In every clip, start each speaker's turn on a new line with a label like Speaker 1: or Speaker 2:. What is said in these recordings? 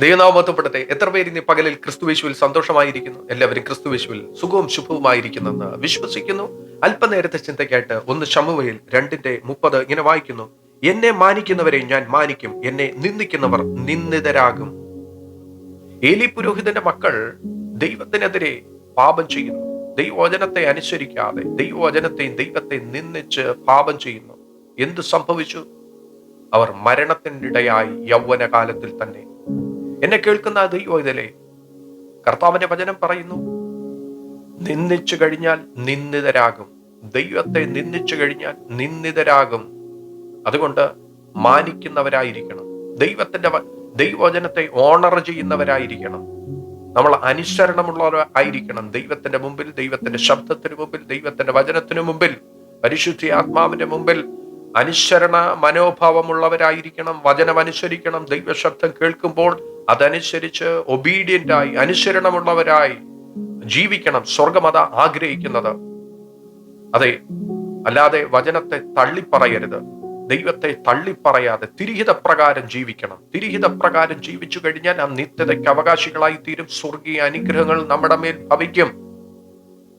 Speaker 1: ദൈവനാമത്വപ്പെടട്ടെ എത്ര പേര് ഇന്ന് ഈ പകലിൽ ക്രിസ്തുവേശുവിൽ സന്തോഷമായിരിക്കുന്നു? എല്ലാവരും ക്രിസ്തുവേശുവിൽ സുഖവും ശുഭവുമായിരിക്കുന്നെന്ന് വിശ്വസിക്കുന്നു. അല്പനേരത്തെ ചിന്തയ്ക്കായിട്ട് ഒന്ന് ശമുവയിൽ രണ്ടിന്റെ മുപ്പത് ഇങ്ങനെ വായിക്കുന്നു. എന്നെ മാനിക്കുന്നവരെ ഞാൻ മാനിക്കും. എന്നെ നിന്ദിക്കുന്നവർ നിന്ദിതരാകും. ഏലി പുരോഹിതന്റെ മക്കൾ ദൈവത്തിനെതിരെ പാപം ചെയ്യുന്നു. ദൈവവചനത്തെ അനുസരിക്കാതെ ദൈവവചനത്തെയും ദൈവത്തെ നിന്ദിച്ച് പാപം ചെയ്യുന്നു. എന്തു സംഭവിച്ചു? അവർ മരണത്തിനിടയായി യൗവന കാലത്തിൽ തന്നെ എന്നെ കേൾക്കുന്ന ദൈവം ഇതല്ലേ? കർത്താവിന്റെ വചനം പറയുന്നു നിന്ദിച്ചു കഴിഞ്ഞാൽ നിന്ദിതരാകും. ദൈവത്തെ നിന്ദിച്ചു കഴിഞ്ഞാൽ നിന്ദിതരാകും. അതുകൊണ്ട് മാനിക്കുന്നവരായിരിക്കണം. ദൈവത്തിന്റെ ദൈവവചനത്തെ ഓണർ ചെയ്യുന്നവരായിരിക്കണം. നമ്മൾ അനുസരണമുള്ളവർ ആയിരിക്കണം. ദൈവത്തിന്റെ മുമ്പിൽ ദൈവത്തിന്റെ ശബ്ദത്തിന് മുമ്പിൽ ദൈവത്തിന്റെ വചനത്തിനു മുമ്പിൽ പരിശുദ്ധി ആത്മാവിന്റെ മുമ്പിൽ അനുസരണ മനോഭാവമുള്ളവരായിരിക്കണം വചനം അനുസരിക്കണം. ദൈവശബ്ദം കേൾക്കുമ്പോൾ അതനുസരിച്ച് ഒബീഡിയന്റ് ആയി അനുസരണമുള്ളവരായി ജീവിക്കണം. സ്വർഗമത ആഗ്രഹിക്കുന്നത്. അതെ അല്ലാതെ വചനത്തെ തള്ളിപ്പറയരുത്. ദൈവത്തെ തള്ളിപ്പറയാതെ തിരിഹിത പ്രകാരം ജീവിക്കണം. തിരിഹിത പ്രകാരം ജീവിച്ചു കഴിഞ്ഞാൽ ആ നിത്യതയ്ക്ക് അവകാശികളായി തീരും സ്വർഗീയ അനുഗ്രഹങ്ങൾ നമ്മുടെ മേൽ ഭവിക്കും.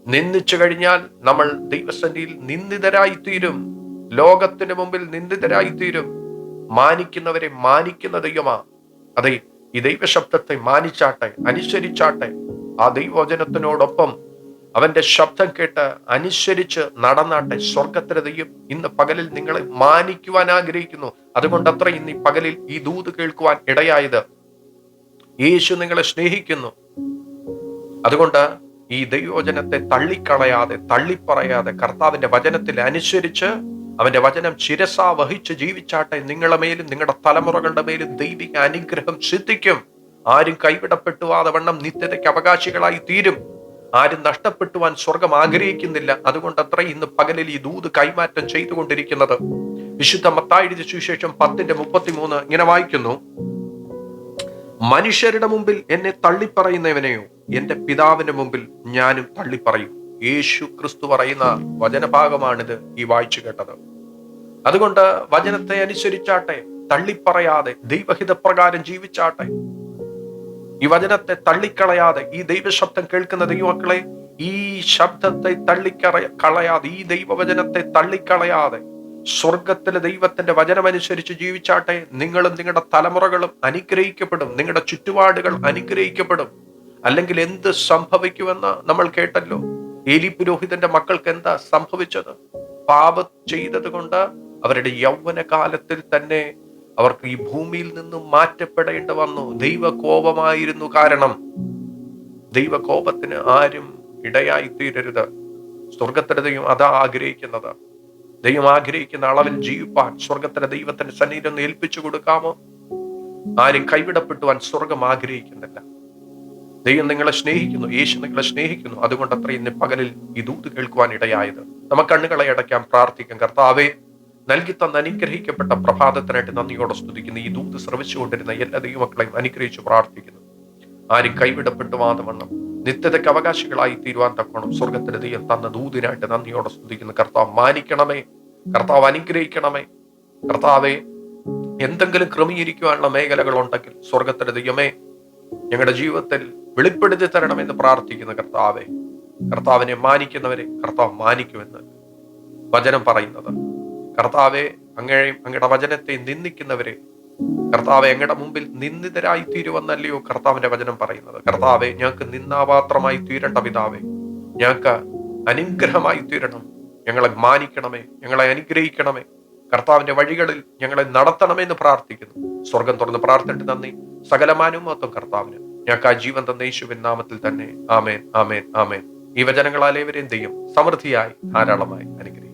Speaker 1: നിന്ദിച്ചു കഴിഞ്ഞാൽ നമ്മൾ ദൈവസന്നിധിയിൽ നിന്ദിതരായി തീരും ലോകത്തിന് മുമ്പിൽ നിന്ദിതരായി തീരും മാനിക്കുന്നവരെ മാനിക്കുന്ന ദൈവമാ. അതെ ഈ ദൈവശബ്ദത്തെ മാനിച്ചാട്ടെ അനുസരിച്ചാട്ടെ. ആ ദൈവവചനത്തിനോടൊപ്പം അവന്റെ ശബ്ദം കേട്ട് അനുസരിച്ച് നടന്നാട്ടെ സ്വർഗത്തിന് ദൈവം ഇന്ന് പകലിൽ നിങ്ങളെ മാനിക്കുവാൻ ആഗ്രഹിക്കുന്നു. അതുകൊണ്ടത്ര ഇന്ന് ഈ പകലിൽ ഈ ദൂത് കേൾക്കുവാൻ ഇടയായത്. യേശു നിങ്ങളെ സ്നേഹിക്കുന്നു. അതുകൊണ്ട് ഈ ദൈവവചനത്തെ തള്ളിക്കളയാതെ തള്ളിപ്പറയാതെ കർത്താവിന്റെ വചനത്തിൽ അനുസരിച്ച് അവന്റെ വചനം ശിരസ വഹിച്ച് ജീവിച്ചാട്ടെ. നിങ്ങളുടെ മേലും നിങ്ങളുടെ തലമുറകളുടെ മേലും ദൈവിക അനുഗ്രഹം സിദ്ധിക്കും. ആരും കൈവിടപ്പെട്ടുവാതെ വണ്ണം നിത്യതയ്ക്ക് അവകാശികളായി തീരും. ആരും നഷ്ടപ്പെട്ടുവാൻ സ്വർഗം ആഗ്രഹിക്കുന്നില്ല. അതുകൊണ്ട് അത്ര ഇന്ന് പകലിൽ ഈ ദൂത് കൈമാറ്റം ചെയ്തുകൊണ്ടിരിക്കുന്നത്. വിശുദ്ധ മത്തായി സുവിശേഷം പത്തിന്റെ മുപ്പത്തിമൂന്ന് ഇങ്ങനെ വായിക്കുന്നു. മനുഷ്യരുടെ മുമ്പിൽ എന്നെ തള്ളിപ്പറയുന്നവനെയോ? എന്റെ പിതാവിന്റെ മുമ്പിൽ ഞാനും തള്ളിപ്പറയും. യേശു ക്രിസ്തു പറയുന്ന വചനഭാഗമാണിത് ഈ വായിച്ചു കേട്ടത്. അതുകൊണ്ട് വചനത്തെ അനുസരിച്ചാട്ടെ തള്ളിപ്പറയാതെ ദൈവഹിതപ്രകാരം ജീവിച്ചാട്ടെ. ഈ വചനത്തെ തള്ളിക്കളയാതെ ഈ ദൈവശബ്ദം കേൾക്കുന്ന ദൈവമക്കളെ ഈ ശബ്ദത്തെ തള്ളിക്കറ കളയാതെ ഈ ദൈവവചനത്തെ തള്ളിക്കളയാതെ സ്വർഗത്തിലെ ദൈവത്തിന്റെ വചനമനുസരിച്ച് ജീവിച്ചാട്ടെ നിങ്ങളും നിങ്ങളുടെ തലമുറകളും അനുഗ്രഹിക്കപ്പെടും നിങ്ങളുടെ ചുറ്റുപാടുകൾ അനുഗ്രഹിക്കപ്പെടും. അല്ലെങ്കിൽ എന്ത് സംഭവിക്കുമെന്ന് നമ്മൾ കേട്ടല്ലോ. ഏലി പുരോഹിതന്റെ മക്കൾക്ക് എന്താ സംഭവിച്ചത്? പാപം ചെയ്തത് കൊണ്ട് അവരുടെ യൗവന കാലത്തിൽ തന്നെ അവർക്ക് ഈ ഭൂമിയിൽ നിന്നും മാറ്റപ്പെടേണ്ടി വന്നു. ദൈവ കോപമായിരുന്നു കാരണം. ദൈവ കോപത്തിന് ആരും ഇടയായി തീരരുത്. സ്വർഗത്തിലെ ദൈവം അതാ ആഗ്രഹിക്കുന്നത്. ദൈവം ആഗ്രഹിക്കുന്ന അളവിൽ ജീവിപ്പാൻ സ്വർഗത്തിലെ ദൈവത്തിന്റെ സന്നിധി ഏൽപ്പിച്ചു കൊടുക്കാമോ? ആരും കൈവിടപ്പെട്ടുവാൻ സ്വർഗം ആഗ്രഹിക്കുന്നില്ല. ദൈവം നിങ്ങളെ സ്നേഹിക്കുന്നു യേശു നിങ്ങളെ സ്നേഹിക്കുന്നു. അതുകൊണ്ട് അത്ര ഇന്ന് പകലിൽ ഈ ദൂത് കേൾക്കുവാൻ ഇടയായത്. നമുക്ക് കണ്ണുകളെ അടയ്ക്കാം പ്രാർത്ഥിക്കാം. കർത്താവെ നൽകി തന്ന അനുഗ്രഹിക്കപ്പെട്ട പ്രഭാതത്തിനായിട്ട് നന്ദിയോടെ സ്തുതിക്കുന്നു. ഈ ദൂത് ശ്രമിച്ചുകൊണ്ടിരുന്ന എല്ലാ ദൈവമക്കളെയും അനുഗ്രഹിച്ച് പ്രാർത്ഥിക്കുന്നു. ആരും കൈവിടപ്പെട്ടു വണ്ണം നിത്യതയ്ക്ക് അവകാശികളായി തീരുവാൻ തക്കോണം സ്വർഗത്തിന്റെ ദൈവം തന്ന ദൂതിനായിട്ട് നന്ദിയോടെ സ്തുതിക്കുന്നു. കർത്താവ് മാനിക്കണമേ കർത്താവ് അനുഗ്രഹിക്കണമേ. കർത്താവെ എന്തെങ്കിലും ക്രമീകരിക്കുവാനുള്ള മേഖലകളുണ്ടെങ്കിൽ സ്വർഗത്തിന്റെ ദൈവമേ ഞങ്ങളുടെ ജീവിതത്തിൽ വെളിപ്പെടുത്തി തരണമെന്ന് പ്രാർത്ഥിക്കുന്ന കർത്താവെ കർത്താവിനെ മാനിക്കുന്നവരെ കർത്താവ് മാനിക്കുമെന്ന് വചനം പറയുന്നത്. കർത്താവെ അങ്ങയെ അങ്ങയുടെ വചനത്തെ നിന്ദിക്കുന്നവരെ കർത്താവെ അങ്ങയുടെ മുമ്പിൽ നിന്ദിതരായി തീരുവെന്നല്ലയോ കർത്താവിന്റെ വചനം പറയുന്നത്. കർത്താവെ ഞങ്ങൾക്ക് നിന്നാപാത്രമായി തീരേണ്ട പിതാവേ ഞങ്ങൾക്ക് അനുഗ്രഹമായി തീരണം ഞങ്ങളെ മാനിക്കണമേ ഞങ്ങളെ അനുഗ്രഹിക്കണമേ. കർത്താവിന്റെ വഴികളിൽ ഞങ്ങളെ നടത്തണമെന്ന് പ്രാർത്ഥിക്കുന്നു. സ്വർഗം തുറന്ന് പ്രാർത്ഥിട്ട് നന്ദി. സകലമാനും കർത്താവിന്. ഞങ്ങൾക്ക് ജീവൻ തന്ന യേശുവിൻ നാമത്തിൽ തന്നെ. ആമേൻ ആമേൻ ആമേൻ. ഈ വചനങ്ങളാൽ ഏവരെയും ദൈവം സമൃദ്ധിയായി ധാരാളമായി അനുഗ്രഹിക്കും